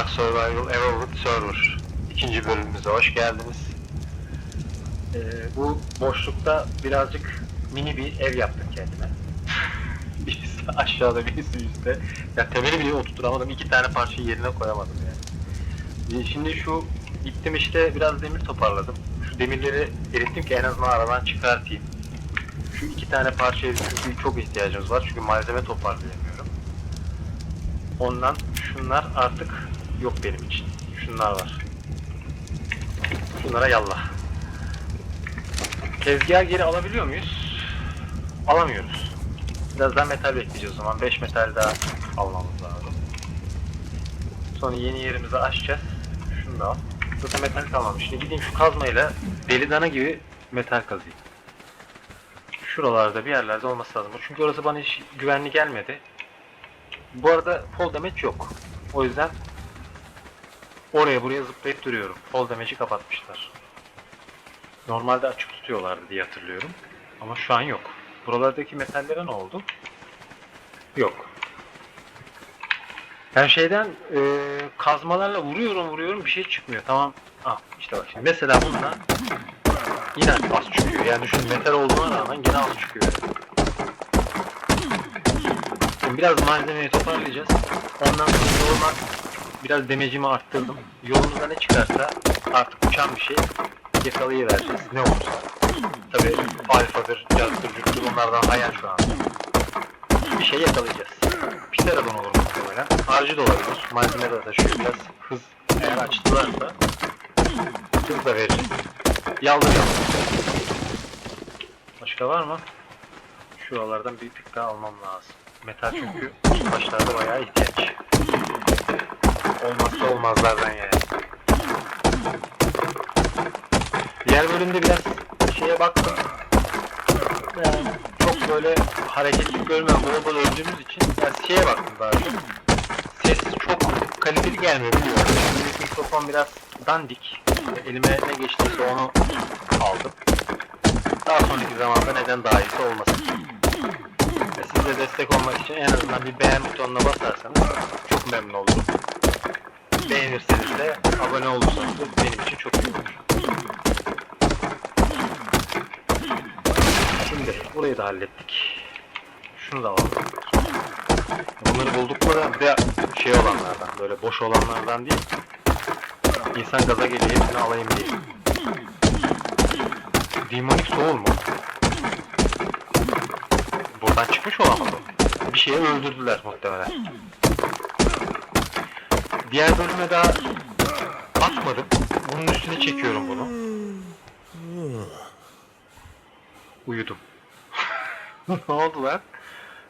Ark Survival Everwood Server ikinci bölümümüze hoş geldiniz. Ee, bu boşlukta birazcık mini bir ev yaptım kendime. birisi aşağıda birisi üstte. Ya temeli bile oturtturamadım. iki tane parçayı yerine koyamadım yani. Ee, Şimdi şu gittim işte biraz demir toparladım. Şu demirleri erittim ki en azından aradan çıkartayım. Şu iki tane parçaya çünkü çok ihtiyacımız var. Çünkü malzeme toparlayamıyorum. Ondan şunlar artık yok benim için. Şunlar var. Şunlara yallah. Tezgah geri alabiliyor muyuz? Alamıyoruz. Biraz daha metal bekleyeceğiz o zaman. 5 metal daha almamız lazım. Sonra yeni yerimizi açacağız. Şunu da al. Zaten metal kalmamış. Şimdi gideyim şu kazmayla deli dana gibi metal kazayım. Şuralarda bir yerlerde olması lazım. Çünkü orası bana hiç güvenli gelmedi. Bu arada fall damage yok. O yüzden oraya buraya zıplayıp duruyorum. Fall damage'i kapatmışlar. Normalde açık tutuyorlardı diye hatırlıyorum. Ama şu an yok. Buralardaki metallere ne oldu? Yok. Yani şeyden e, kazmalarla vuruyorum vuruyorum bir şey çıkmıyor. Tamam. Ah işte bak şimdi. Mesela bundan yine az çıkıyor. Yani düşün metal olduğuna rağmen yine az çıkıyor. Şimdi biraz malzemeyi toparlayacağız. Ondan sonra yoluna biraz demecimi arttırdım. Yolumuza ne çıkarsa artık uçan bir şey yakalayıvereceğiz. Ne olursa. Tabi alfadır, cazdır, cüktür onlardan hayal şu an. Bir şey yakalayacağız. Pterodon olur muhtemelen. Harcı da olabilir. Malzeme de taşıyor biraz. Hız eğer açtılarsa hız da vereceğiz. Yaldıracağım. Başka var mı? Şuralardan bir pik daha almam lazım. Metal çünkü başlarda bayağı ihtiyaç. Olmazsa olmazlardan yani. Diğer bölümde biraz şeye baktım. Yani çok böyle hareketli görmüyorum. Bol bol öldüğümüz için yani şeye baktım daha çok. Ses çok kaliteli gelmiyor biliyorum. Şimdi mikrofon biraz dandik. Elime ne geçtiyse onu aldım. Daha sonraki zamanda neden daha iyisi olmasın. Ve size destek olmak için en azından bir beğen butonuna basarsanız çok memnun olurum. Beğenirseniz de abone olursanız da benim için çok iyi olur. Şimdi burayı da hallettik. Şunu da alalım. Bunları bulduk mu da şey olanlardan, böyle boş olanlardan değil. İnsan gaza geliyor, hepsini alayım diye. Demonik Soul mu? Buradan çıkmış olan mı bu? Bir şeyi öldürdüler muhtemelen. Diğer bölüme daha atmadım. Bunun üstüne çekiyorum bunu. Uyudum. ne oldu lan?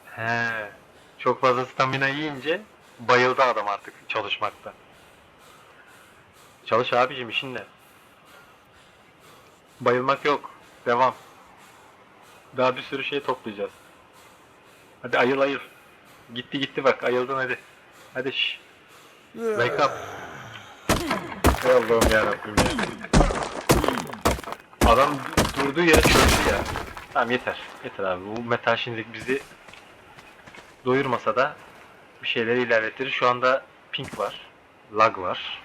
He. Çok fazla stamina yiyince bayıldı adam artık çalışmakta. Çalış abicim işinle. Bayılmak yok. Devam. Daha bir sürü şey toplayacağız. Hadi ayıl ayıl. Gitti gitti bak ayıldın hadi. Hadi şş. Wake up. Ey Allah'ım yarabbim ya. Adam durduğu yere çöktü ya. Tamam yeter. Yeter abi. Bu metal şimdilik bizi doyurmasa da bir şeyleri ilerletir. Şu anda pink var. Lag var.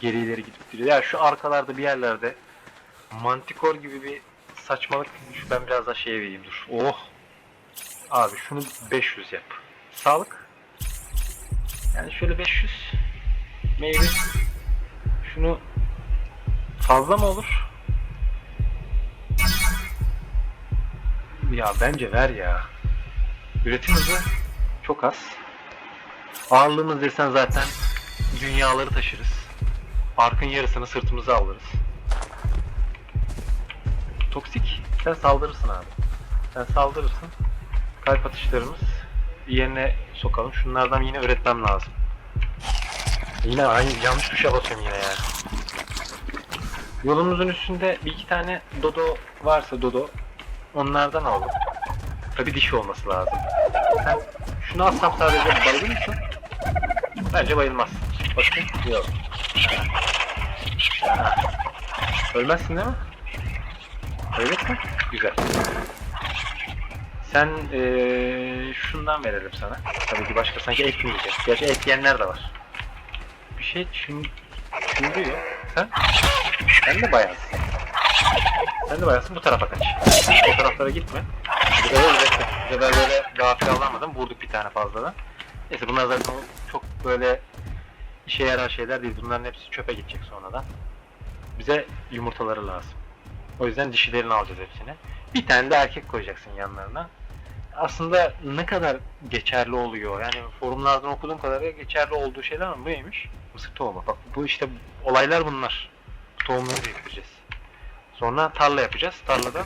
Geri ileri gidip duruyor. Ya şu arkalarda bir yerlerde mantikor gibi bir saçmalık. Şu ben biraz daha şeye vereyim dur. Oh. Abi şunu 500 yap. Sağlık. Yani şöyle 500 meyve. Şunu fazla mı olur? Ya bence ver ya. Üretim hızı çok az. Ağırlığımız desen zaten dünyaları taşırız. Arkın yarısını sırtımıza alırız. Toksik. Sen saldırırsın abi. Sen saldırırsın. Kalp atışlarımız yerine sokalım. Şunlardan yine öğretmem lazım. Yine aynı yanlış tuşa basıyorum yine ya. Yolumuzun üstünde bir iki tane dodo varsa dodo onlardan aldım. Tabi dişi olması lazım. Sen şunu alsam sadece bayılır mısın? Bence bayılmazsın. Bakın. Yok. Ölmezsin değil mi? Ölmezsin. Güzel. Sen eee, şundan verelim sana. Tabii ki başka sanki yiyeceğiz? Gerçi et yiyenler de var. bir şey çın, çınlıyor. Sen? Sen de bayağısın. Sen de bayağısın bu tarafa kaç. O taraflara gitme. Bir de öyle bekle. De ben böyle gafil alamadım. Vurduk bir tane fazladan. Neyse bunlar zaten çok böyle işe yarar şeyler değil. Bunların hepsi çöpe gidecek sonradan. Bize yumurtaları lazım. O yüzden dişilerini alacağız hepsini. Bir tane de erkek koyacaksın yanlarına. Aslında ne kadar geçerli oluyor? Yani forumlardan okuduğum kadarıyla geçerli olduğu şeyler ama bu neymiş? Mısır tohumu. Bak bu işte olaylar bunlar. Bu tohumları biriktireceğiz. Sonra tarla yapacağız. Tarladan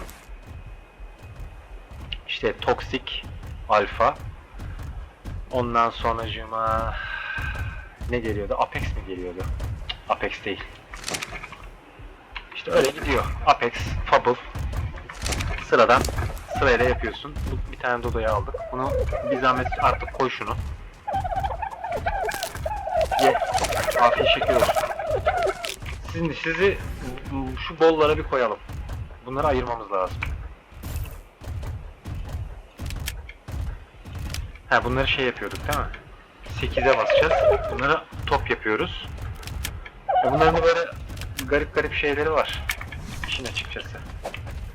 işte toksik alfa ondan sonracığıma ne geliyordu? Apex mi geliyordu? Apex değil. İşte öyle gidiyor. Apex, Fable. Sıradan sırayla yapıyorsun. Bu, bir tane Dodo'yu aldık. Bunu bir zahmet artık koy şunu. Ye. Afiyet şeker olsun. Şimdi sizi şu bollara bir koyalım. Bunları ayırmamız lazım. Ha bunları şey yapıyorduk değil mi? 8'e basacağız. Bunları top yapıyoruz. Ya Bunların böyle garip garip şeyleri var. İşin açıkçası.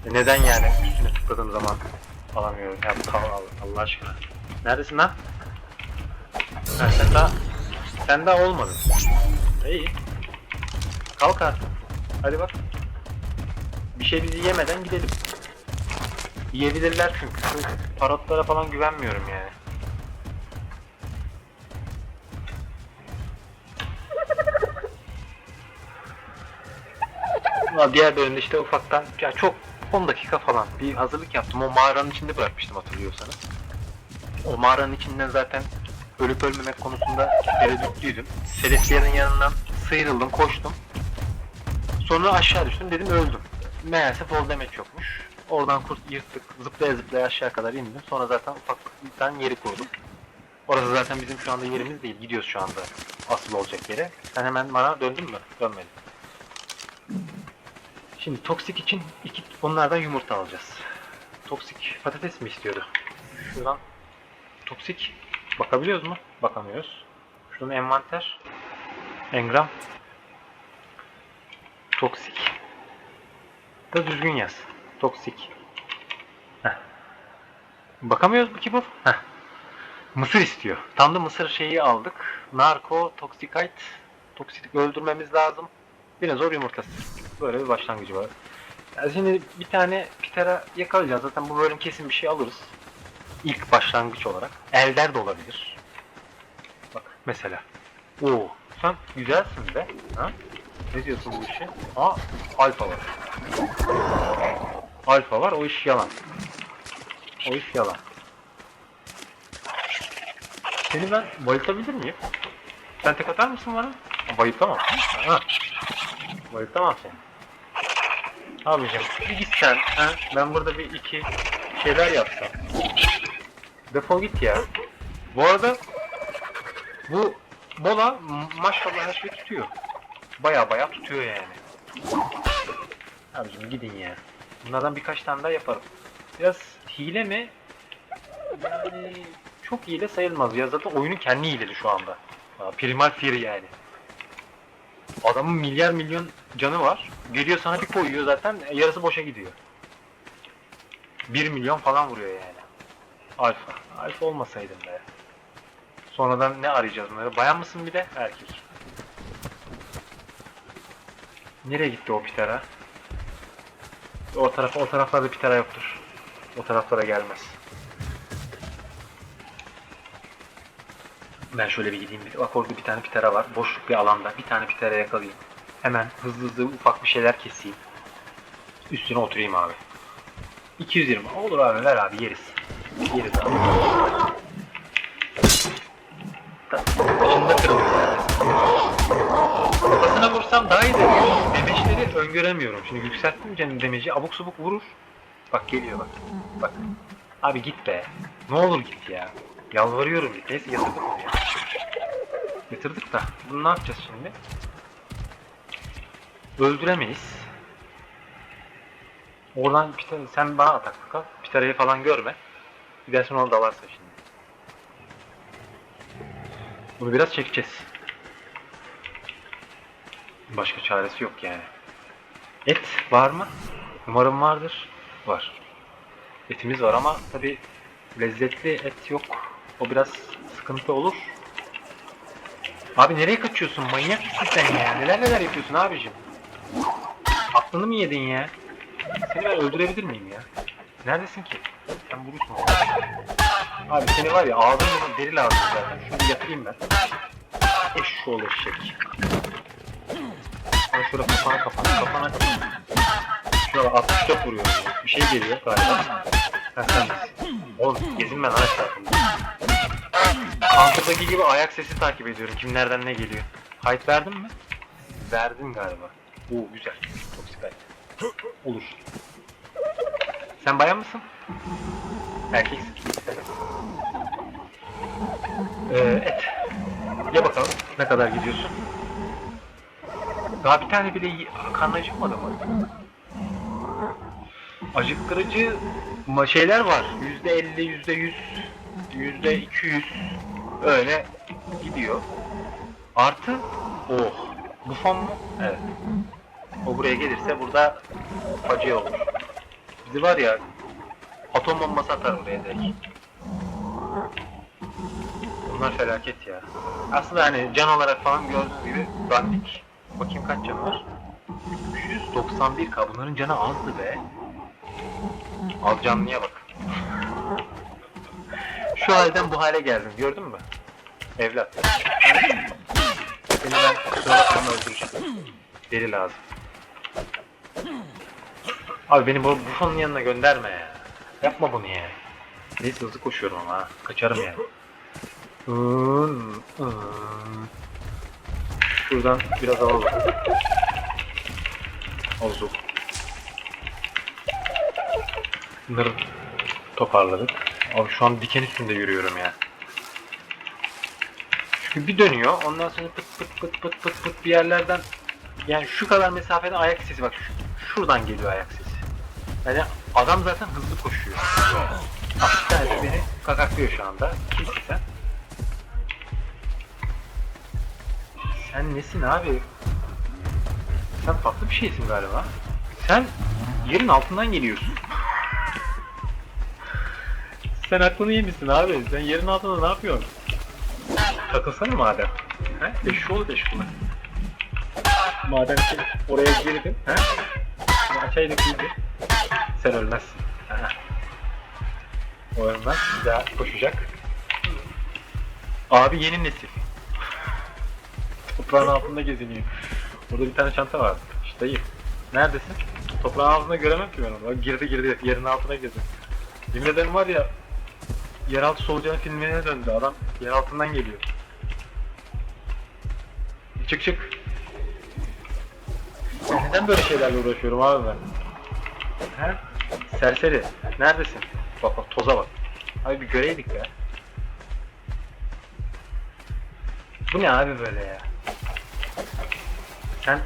E Neden yani üstüne tıkladığım zaman alamıyorum? Ya kal- Allah, aşkına. Neredesin lan? Ha, sen daha sen daha olmadın. İyi. Kalk artık. Hadi bak. Bir şey bizi yemeden gidelim. Yiyebilirler çünkü. Şu parotlara falan güvenmiyorum yani. Ama diğer bölümde işte ufaktan ya çok 10 dakika falan bir hazırlık yaptım. O mağaranın içinde bırakmıştım hatırlıyorsanız. O mağaranın içinden zaten ölüp ölmemek konusunda tereddütlüydüm. Seleflerin yanından sıyrıldım, koştum. Sonra aşağı düştüm dedim öldüm. Meğerse fall damage yokmuş. Oradan kurt yırttık, zıplaya zıplaya aşağı kadar indim. Sonra zaten ufaktan yeri kurdum. Orası zaten bizim şu anda yerimiz değil. Gidiyoruz şu anda asıl olacak yere. Sen hemen bana döndün mü? Dönmedin. Şimdi toksik için iki onlardan yumurta alacağız. Toksik patates mi istiyordu? Şuradan toksik bakabiliyoruz mu? Bakamıyoruz. Şuradan envanter. Engram. Toksik. Da düzgün yaz. Toksik. Heh. Bakamıyoruz mu ki bu? Heh. Mısır istiyor. Tam da mısır şeyi aldık. Narko, toksikite. Toksik öldürmemiz lazım. Dinozor yumurtası. Böyle bir başlangıcı var. Yani şimdi bir tane pitera yakalayacağız. Zaten bu bölüm kesin bir şey alırız. İlk başlangıç olarak. Elder de olabilir. Bak mesela. Oo, sen güzelsin be. Ha? Ne diyorsun bu işe? Aa, alfa var. Alfa var, o iş yalan. O iş yalan. Seni ben bayıltabilir miyim? Sen tek atar mısın bana? Bayıltamam. Ha. Bayıltamam seni. Abicim bir git sen. Ha? Ben burada bir iki şeyler yapsam. Defol git ya. Bu arada bu bola maşallah her şey tutuyor. Baya baya tutuyor yani. Abicim gidin ya. Bunlardan birkaç tane daha yaparım. Biraz hile mi? Yani çok hile sayılmaz. Ya zaten oyunun kendi hileli şu anda. Primal Fear yani. Adamın milyar milyon canı var. Geliyor sana bir koyuyor zaten yarısı boşa gidiyor. 1 milyon falan vuruyor yani. Alfa. Alfa olmasaydım be. Sonradan ne arayacağız bunları? Bayan mısın bir de? Erkek. Nereye gitti o pitara? O tarafa, o taraflarda pitara yoktur. O taraflara gelmez. Ben şöyle bir gideyim. Bir, bak orada bir tane pitara var. Boşluk bir alanda. Bir tane pitara yakalayayım. Hemen hızlı hızlı ufak bir şeyler keseyim. Üstüne oturayım abi. 220. Olur abi ver abi yeriz. Yeriz abi. Başında kırılıyor. Kafasına vursam daha iyi de demeçleri öngöremiyorum. Şimdi yükselttim canım demeci abuk subuk vurur. Bak geliyor bak. Bak. Abi git be. Ne olur git ya. Yalvarıyorum. Neyse yatırdık ya. Yatırdık da. Bunu ne yapacağız şimdi? Öldüremeyiz. Oradan Peter, sen bana atak kal. Peter'ı falan görme. Gidersin ona dalarsa şimdi. Bunu biraz çekeceğiz. Başka çaresi yok yani. Et var mı? Umarım vardır. Var. Etimiz var ama tabi lezzetli et yok. O biraz sıkıntı olur. Abi nereye kaçıyorsun? Manyak mısın sen ya? Neler neler yapıyorsun abicim? Aklını mı yedin ya? Seni ben öldürebilir miyim ya? Neredesin ki? Sen vurursun onu. Abi seni var ya ağzın deri lazım zaten. Şunu yatırayım ben. Eşşoğlu eşek. Ben şurada kafana kafana kafana Şurada 64 vuruyorum. ya. Bir şey geliyor galiba. Ha sen misin? Oğlum gezinme lan etrafımda. Counter'daki gibi ayak sesi takip ediyorum. Kim nereden ne geliyor. Height verdin mi? Verdin galiba. Oo güzel. Çok süper. Olur. Sen bayan mısın? Erkeksin. Ee, et. Ye bakalım ne kadar gidiyorsun. Daha bir tane bile karnı acıkmadı mı? Acıktırıcı şeyler var. Yüzde elli, yüzde yüz, yüzde iki yüz öyle gidiyor. Artı oh bu fon mu? Evet. O buraya gelirse burada facia olur. Bizi var ya atom bombası atar buraya direkt. Bunlar felaket ya. Aslında hani can olarak falan gördüğünüz gibi dandik. Bakayım kaç canı var. 391k. Bunların canı azdı be. Az canlıya bak. Şu halden bu hale geldim. Gördün mü? Evlat. Seni ben kusura bakma öldüreceğim. Deri lazım. Abi beni bu bufonun yanına gönderme ya. Yapma bunu ya. Neyse hızlı koşuyorum ama. Kaçarım yani. Şuradan biraz alalım. Olduk. Bunları toparladık. Abi şu an diken üstünde yürüyorum ya. Çünkü bir dönüyor. Ondan sonra pıt pıt pıt pıt pıt pıt bir yerlerden yani şu kadar mesafeden ayak sesi bak şu- şuradan geliyor ayak sesi. Yani adam zaten hızlı koşuyor. Ah, bir tanesi beni kakaklıyor şu anda. Kimsin sen? Sen nesin abi? Sen farklı bir şeysin galiba. Sen yerin altından geliyorsun. Sen aklını yemişsin abi. Sen yerin altında ne yapıyorsun? Takılsana madem. He? Eşşoğlu eşşoğlu. Madem ki oraya girdin. He? Açaydık iyiydi. Sen ölmezsin. Ha. O ölmez. Bir daha koşacak. Abi yeni nesil. Toprağın altında geziniyor. Burada bir tane çanta vardı. İşte dayı. Neredesin? Toprağın altında göremem ki ben onu. Girdi girdi yerin altına girdi. Yemin ederim var ya Yeraltı solucanı filmine döndü. Adam yer altından geliyor. Çık çık. Neden böyle şeylerle uğraşıyorum abi ben? He? Serseri. Neredesin? Bak bak toza bak. Abi bir göreydik ya. Bu ne abi böyle ya? Sen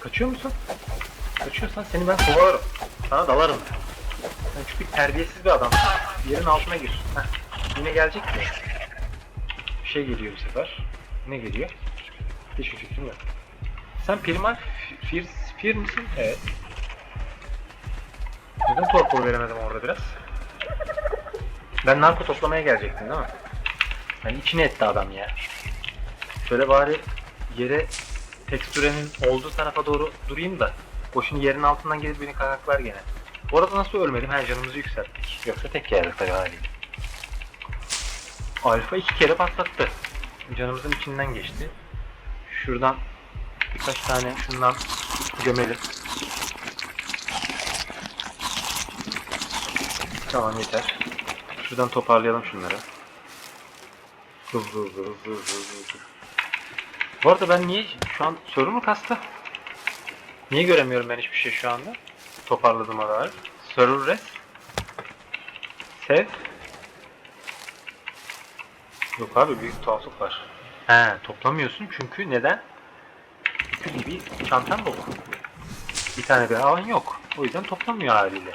kaçıyor musun? Kaçıyorsan seni ben kovalarım. Sana dalarım. Sen çünkü terbiyesiz bir adam. Yerin altına gir. Heh. Yine gelecek mi? Bir şey geliyor bu sefer. Ne geliyor? Hiçbir fikrim yok. Sen primal fir, fir misin? Evet. Neden torpor veremedim orada biraz? Ben narko toplamaya gelecektim değil mi? Yani içine etti adam ya. Şöyle bari yere tekstürenin olduğu tarafa doğru durayım da şimdi yerin altından gelip beni kakaklar gene. Bu arada nasıl ölmedim? Her canımızı yükselttik. Yoksa tek yerdik tabii haliyle. Alfa iki kere patlattı. Canımızın içinden geçti. Şuradan birkaç tane şundan gömelim. Tamam yeter. Şuradan toparlayalım şunları. Hızlı hızlı hızlı hızlı hızlı. Bu arada ben niye şu an soru mu kastı? Niye göremiyorum ben hiçbir şey şu anda? Toparladım aralar. Server res. Sev. Yok abi büyük tuhaflık var. He toplamıyorsun çünkü neden? Çünkü gibi çantan dolu. Bir tane bir alan yok. O yüzden toplamıyor haliyle.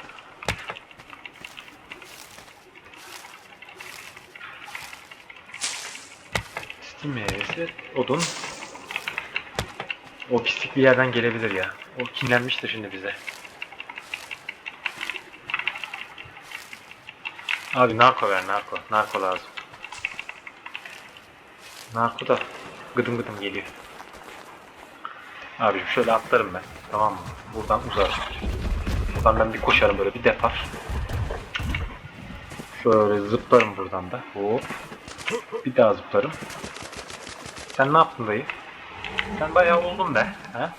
Steam meyvesi, odun. O pislik bir yerden gelebilir ya. O kinlenmiştir şimdi bize. Abi narko ver narko. Narko lazım. Narko da gıdım gıdım geliyor. Abi şöyle atlarım ben. Tamam mı? Buradan uzar. Buradan ben bir koşarım böyle bir defa. Şöyle zıplarım buradan da. Hop. Bir daha zıplarım. Sen ne yaptın dayı? Sen bayağı oldun be. Ha?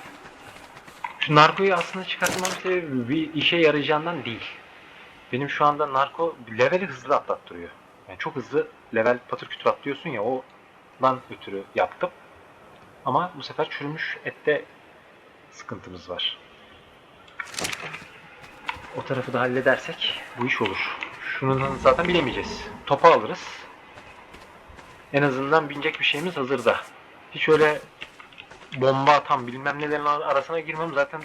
Şu narkoyu aslında çıkartmam sebebi bir işe yarayacağından değil. Benim şu anda narko leveli hızlı atlattırıyor. Yani çok hızlı level patır kütür atlıyorsun ya ondan ötürü yaptım. Ama bu sefer çürümüş ette sıkıntımız var. O tarafı da halledersek bu iş olur. Şunu zaten bilemeyeceğiz. Topa alırız. En azından binecek bir şeyimiz hazırda. Hiç öyle bomba atan bilmem nelerin arasına girmem zaten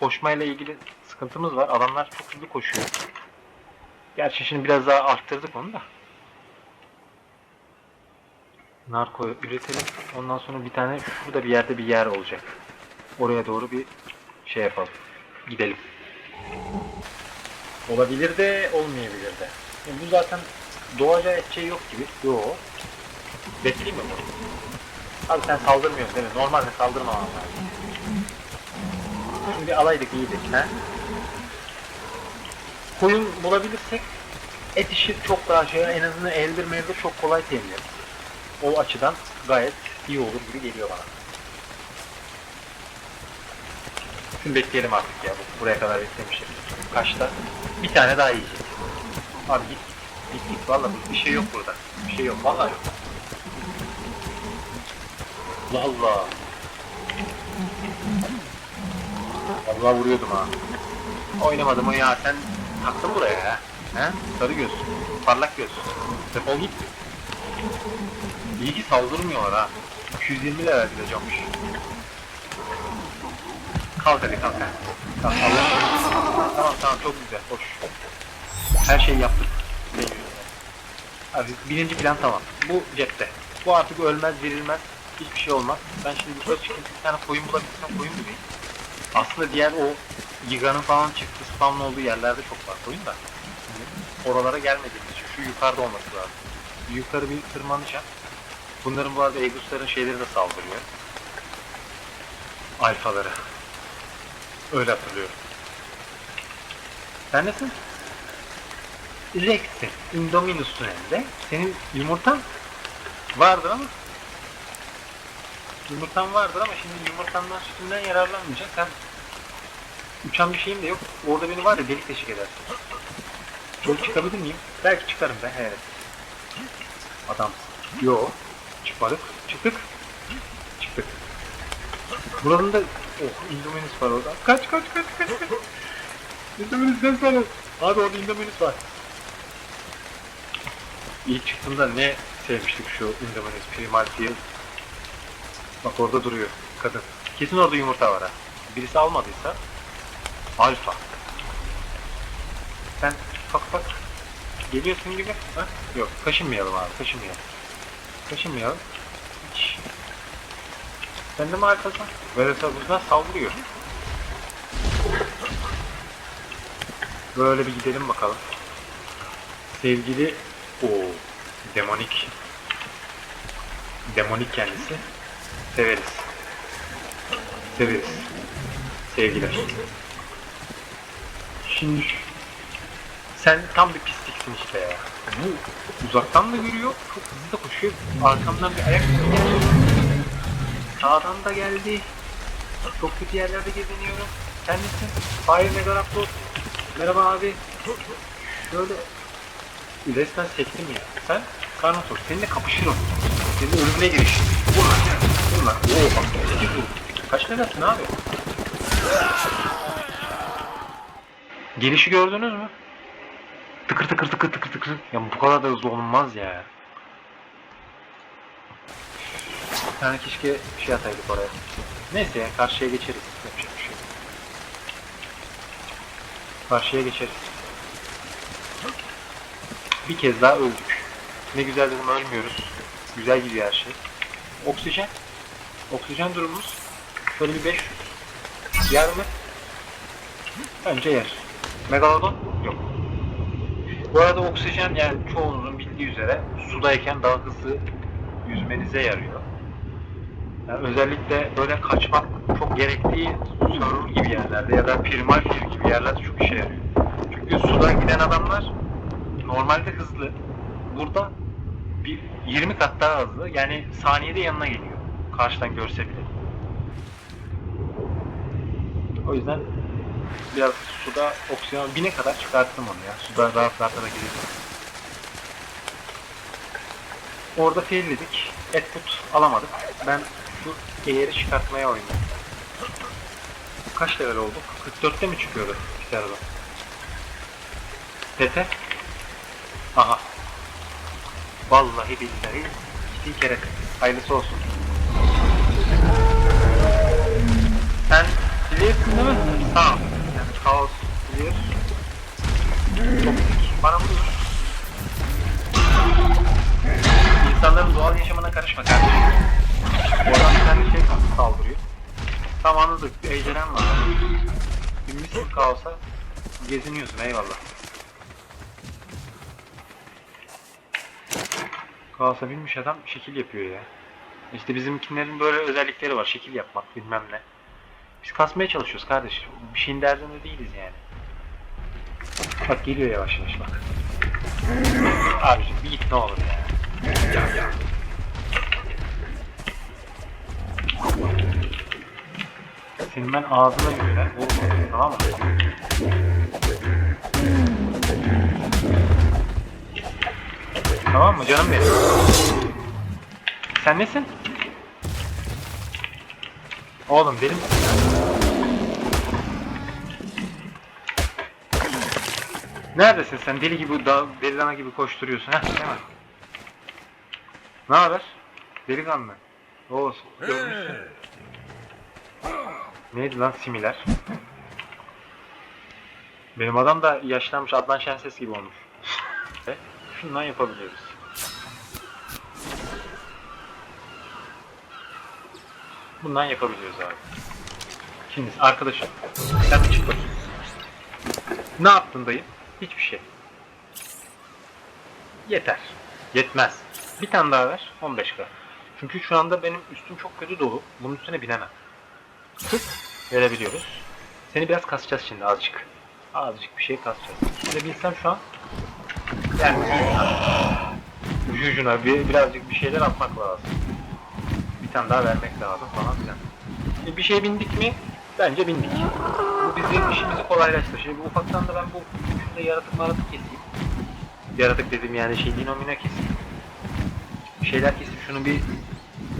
koşmayla ilgili sıkıntımız var. Adamlar çok hızlı koşuyor. Gerçi şimdi biraz daha arttırdık onu da. Narko üretelim. Ondan sonra bir tane şurada bir yerde bir yer olacak. Oraya doğru bir şey yapalım. Gidelim. Olabilir de olmayabilir de. Yani bu zaten doğaca edeceği yok gibi. Yo. Bekleyeyim mi bunu? Abi sen saldırmıyorsun değil mi? Normalde saldırmaman lazım. Şimdi alaydık iyiydik. He? Koyun bulabilirsek et işi çok daha şey en azından eldir mevdir çok kolay temin ederiz. O açıdan gayet iyi olur gibi geliyor bana. Şimdi bekleyelim artık ya. bu- Buraya kadar beklemişim. Kaçta? Bir tane daha yiyeceğiz. Abi git. Git git. Valla bir şey yok burada. Bir şey yok. Valla yok. Valla. Vallahi vuruyordum ha. Oynamadım o ya. Sen taktın buraya ya. He? Sarı göz. Parlak göz. Defol git. İyi ki saldırmıyorlar ha. 220 level bile camış. Kalk hadi kalk. Kalk Allah. Tamam tamam çok güzel. Hoş. Her şeyi yaptık. Abi birinci plan tamam. Bu cepte. Bu artık ölmez, verilmez. Hiçbir şey olmaz. Ben şimdi yukarı çıkayım. Bir tane koyun bulabilsem koyun bulayım. Aslında diğer o Giga'nın falan çıktı spawn olduğu yerlerde çok var koyun da. Oralara gelmediğimiz için şu yukarıda olması lazım. Yukarı bir tırmanacağım. Bunların bu arada Egus'ların şeyleri de saldırıyor. Alfaları. Öyle hatırlıyorum. Sen nesin? Rex'in. Indominus'un elinde. Senin yumurtan vardır ama yumurtan vardır ama şimdi yumurtandan sütünden yararlanmayacaksın. Sen uçan bir şeyim de yok. Orada beni var ya delik deşik edersin. Çok çıkabilir miyim? Belki çıkarım ben. Evet. Adam. Yo. Çıkmadık. Çıktık. Çıktık. Buranın da oh Indominus var orada. Kaç kaç kaç kaç kaç. Indominus sen sana. Abi orada Indominus var. İlk çıktığında ne sevmiştik şu Indominus Primal Field. Bak orada duruyor kadın. Kesin orada yumurta var ha. Birisi almadıysa alfa. Sen bak bak. Geliyorsun gibi. Ha? Yok kaşınmayalım abi kaşınmayalım. Kaşınmayalım. Hiç. Sen de mi alfasın? Böyle bunlar saldırıyor. Böyle bir gidelim bakalım. Sevgili o demonik demonik kendisi severiz. Severiz. Sevgiler. Şimdi sen tam bir pisliksin işte ya. Bu uzaktan da görüyor, çok hızlı da koşuyor. Arkamdan bir ayak sesi geldi. Sağdan da geldi. Çok kötü yerlerde geziniyorum. Sen misin? Hayır Megaraptor. Merhaba abi. Şöyle resmen sektim ya. Sen Karnosaur. Seninle kapışırım. Seninle ölümüne girişim. Vur lan ya. Vur lan. Oo bak. Kaç levelsin abi? Gelişi gördünüz mü? Tıkır tıkır tıkır tıkır tıkır. Ya bu kadar da hızlı olunmaz ya. Bir tane keşke şey ataydık oraya. Neyse ya karşıya geçeriz. Yapacak bir şey. Karşıya geçeriz. Bir kez daha öldük. Ne güzel dedim ölmüyoruz. Güzel gidiyor her şey. Oksijen. Oksijen durumumuz. Şöyle bir 5 yer mi? Bence yer. Megalodon? Yok. Bu arada oksijen yani çoğunuzun bildiği üzere sudayken daha hızlı yüzmenize yarıyor. Yani özellikle böyle kaçmak çok gerektiği sorun gibi yerlerde ya da primal fir gibi yerlerde çok işe yarıyor. Çünkü suda giden adamlar normalde hızlı. Burada bir 20 kat daha hızlı. Yani saniyede yanına geliyor. Karşıdan görse bile. O yüzden biraz suda oksijen bine kadar çıkarttım onu ya. Suda rahat rahat da gidiyor. Orada failledik. Et put alamadık. Ben şu eğeri çıkartmaya oynadım. Kaç level olduk? 44'te mi çıkıyordu arada? Tete? Aha. Vallahi billahi iki kere hayırlısı olsun. Geziniyorsun eyvallah. Kaosa binmiş adam şekil yapıyor ya. İşte bizimkilerin böyle özellikleri var. Şekil yapmak bilmem ne. Biz kasmaya çalışıyoruz kardeş. Bir şeyin derdinde değiliz yani. Bak geliyor yavaş yavaş bak. Abicim bir it ne olur ya. Senin ben ağzına göre vurma tamam mı? Tamam mı canım benim? Sen nesin? Oğlum benim... Neredesin sen? Deli gibi, da, deli dana gibi koşturuyorsun? Değil mi? Ne haber? Delikanlı. Oo, görmüşsün. Neydi lan similer? Benim adam da yaşlanmış Adnan Şenses gibi olmuş. Şundan yapabiliyoruz. Bundan yapabiliyoruz abi. Şimdi arkadaşım sen çık bakayım. Ne yaptın dayı? Hiçbir şey. Yeter. Yetmez. Bir tane daha ver. 15k. Çünkü şu anda benim üstüm çok kötü dolu. Bunun üstüne binemem. Tık verebiliyoruz. Seni biraz kasacağız şimdi azıcık. Azıcık bir şey kasacağız. Şöyle bilsem şu an yani ucu ucuna bir, birazcık bir şeyler atmak lazım. Bir tane daha vermek lazım falan filan. E, bir şey bindik mi? Bence bindik. Bu bizim işimizi kolaylaştırır. Şimdi ufaktan da ben bu üçünde yaratık maratık keseyim. Yaratık dedim yani şey dinomina keseyim. Bir şeyler kesip şunu bir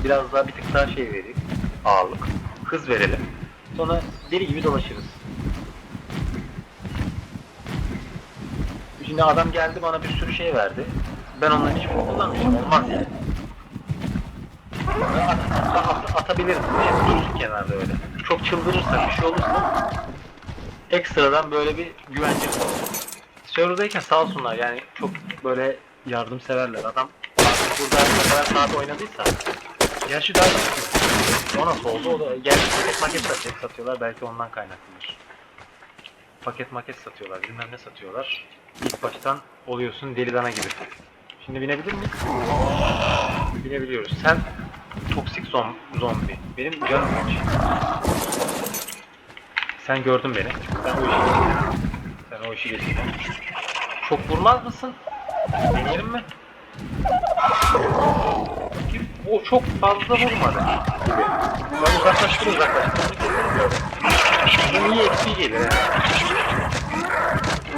biraz daha bir tık daha şey vereyim. Ağırlık. Hız verelim. Sonra deli gibi dolaşırız. Şimdi adam geldi bana bir sürü şey verdi. Ben onların hiçbirini kullanmayacağım. Olmaz yani. At, at, atabilirim. Hep dursun kenarda öyle. Çok çıldırırsa bir şey olursa ekstradan böyle bir güvence olur. Server'dayken sağ olsunlar yani çok böyle yardımseverler. Adam burada ne kadar saat oynadıysa Gerçi daha o nasıl oldu? O da gerçi paket satacak satıyorlar. Belki ondan kaynaklıdır. Paket maket satıyorlar. Bilmem ne satıyorlar. İlk baştan oluyorsun deli dana gibi. Şimdi binebilir miyiz? Binebiliyoruz. Sen toksik zom zombi. Benim canım kaç. Sen gördün beni. Sen o işi geçtin. Sen o işi geçtin. Çok vurmaz mısın? Deneyelim mi? Kim? O çok fazla vurmadı gibi. Ben uzaklaştır uzaklaştır. Bu iyi eksi gelir.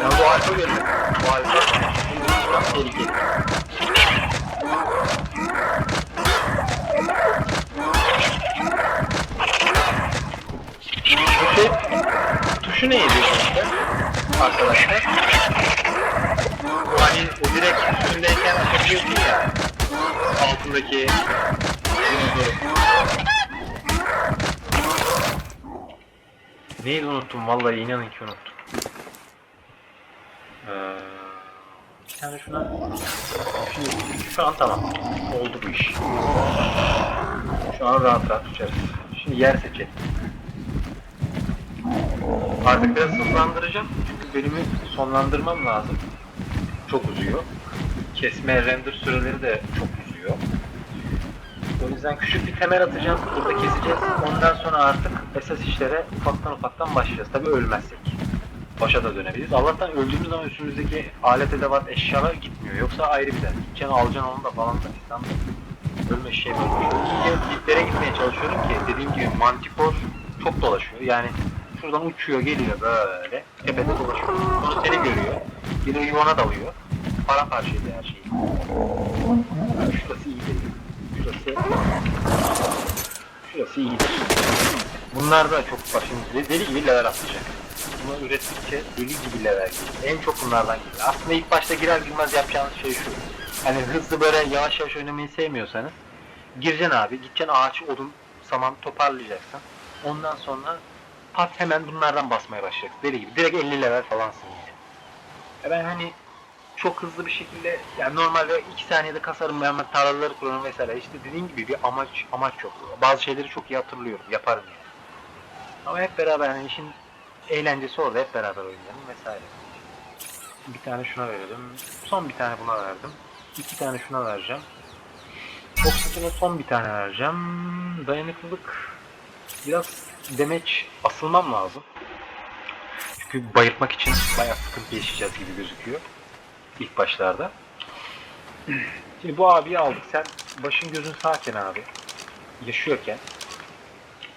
Ben bu alfa görmedim. Bu alfa biraz tehlikeli. Bu şey tuşu neydi işte arkadaşlar? Bu hani o direkt üstündeyken açabiliyorsun ya altındaki Neydi unuttum vallahi inanın ki unuttum. Bir tane şuna şu, şu an tamam oldu bu iş. Şu an rahat rahat uçarız. Şimdi yer seçelim. Artık biraz hızlandıracağım. Çünkü bölümü sonlandırmam lazım. Çok uzuyor. Kesme render süreleri de çok uzuyor. O yüzden küçük bir temel atacağım. Burada keseceğiz. Ondan sonra artık esas işlere ufaktan ufaktan başlayacağız. Tabii ölmezsek. Başa da dönebiliriz. Allah'tan öldüğümüz zaman üstümüzdeki alet edevat eşyalar gitmiyor. Yoksa ayrı bir dert. Gideceksin alacaksın onu da falan da fistan da. Ölme şey var. Diplere gitmeye çalışıyorum ki dediğim gibi mantikor çok dolaşıyor. Yani şuradan uçuyor geliyor böyle. Tepede dolaşıyor. Sonra seni görüyor. De yuvana dalıyor. Paramparça ediyor her şeyi. Şurası iyi değil. Şurası Şurası iyidir. Bunlar da çok başımız deli gibi level atlayacak. Bunu ürettikçe deli gibi level geliyor. En çok bunlardan geliyor. Aslında ilk başta girer girmez yapacağınız şey şu. Hani hızlı böyle yavaş yavaş oynamayı sevmiyorsanız gireceksin abi, gideceksin ağaç, odun, saman toparlayacaksın. Ondan sonra pat hemen bunlardan basmaya başlayacaksın. Deli gibi. Direkt 50 level falansın yani. Ben hani çok hızlı bir şekilde yani normalde 2 saniyede kasarım ben hemen tarlaları kurarım mesela. İşte dediğim gibi bir amaç amaç yok. Bazı şeyleri çok iyi hatırlıyorum. Yaparım yani. Ama hep beraber yani işin eğlencesi orada hep beraber oynayalım vesaire. Bir tane şuna verelim. Son bir tane buna verdim. İki tane şuna vereceğim. Oksijene son bir tane vereceğim. Dayanıklılık biraz demeç asılmam lazım. Çünkü bayıltmak için bayağı sıkıntı yaşayacağız gibi gözüküyor. İlk başlarda. Şimdi bu abiyi aldık. Sen başın gözün sağken abi. Yaşıyorken.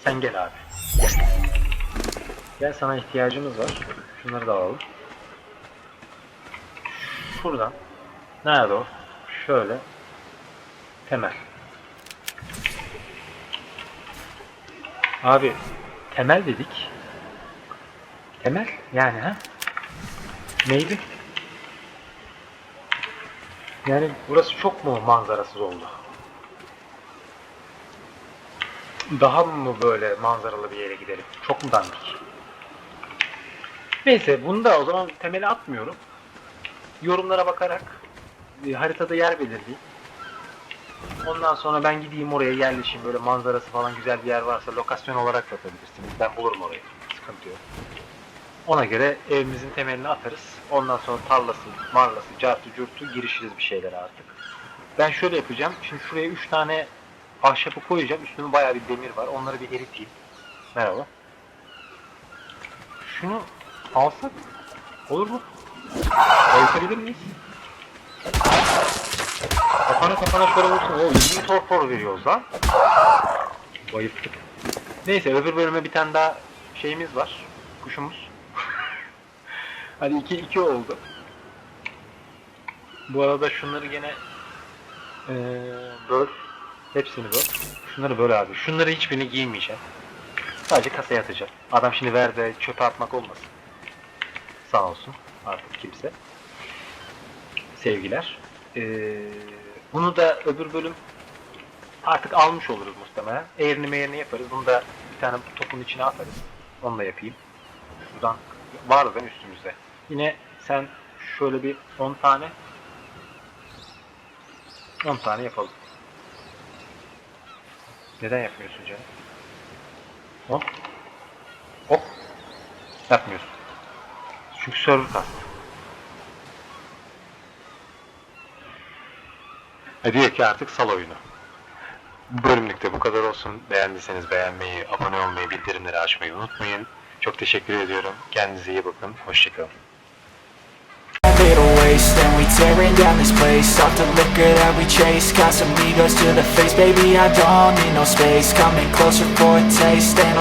Sen gel abi. Gel. Gel sana ihtiyacımız var. Şunları da alalım. Şuradan. Nerede o? Şöyle. Temel. Abi temel dedik. Temel yani ha? Neydi? Yani burası çok mu manzarasız oldu? Daha mı böyle manzaralı bir yere gidelim? Çok mu dandik? Neyse bunu da o zaman temeli atmıyorum. Yorumlara bakarak e, haritada yer belirleyeyim. Ondan sonra ben gideyim oraya yerleşeyim. Böyle manzarası falan güzel bir yer varsa lokasyon olarak da atabilirsiniz. Ben bulurum orayı. Sıkıntı yok. Ona göre evimizin temelini atarız. Ondan sonra tarlası, marlası, cartı, curtu girişiriz bir şeylere artık. Ben şöyle yapacağım. Şimdi şuraya 3 tane ahşapı koyacağım. Üstünde bayağı bir demir var. Onları bir eriteyim. Merhaba. Şunu alsak olur mu? Bayıltabilir miyiz? Kafana kafana şöyle vursun. O 20 torpor veriyoruz lan. Bayılttık. Neyse öbür bölüme bir tane daha şeyimiz var. Kuşumuz. Hadi 2 2 oldu. Bu arada şunları gene eee böl. Hepsini böl. Şunları böl abi. Şunları hiçbirini giymeyeceğim. Sadece kasaya atacağım. Adam şimdi ver de çöpe atmak olmasın. Sağ olsun artık kimse. Sevgiler. Ee, bunu da öbür bölüm artık almış oluruz muhtemelen. Eğrini meğerini yaparız. Bunu da bir tane topun içine atarız. Onu da yapayım. Şuradan var zaten üstümüzde. Yine sen şöyle bir 10 tane 10 tane yapalım. Neden yapmıyorsun canım? Hop. Hop. Yapmıyorsun. Çünkü server kastı. E diyor ki artık sal oyunu. Bu bölümlükte bu kadar olsun. Beğendiyseniz beğenmeyi, abone olmayı, bildirimleri açmayı unutmayın. Çok teşekkür ediyorum. Kendinize iyi bakın. Hoşçakalın. And we tearing down this place Off the liquor that we chase Got some egos to the face Baby, I don't need no space Coming closer for a taste Ain't no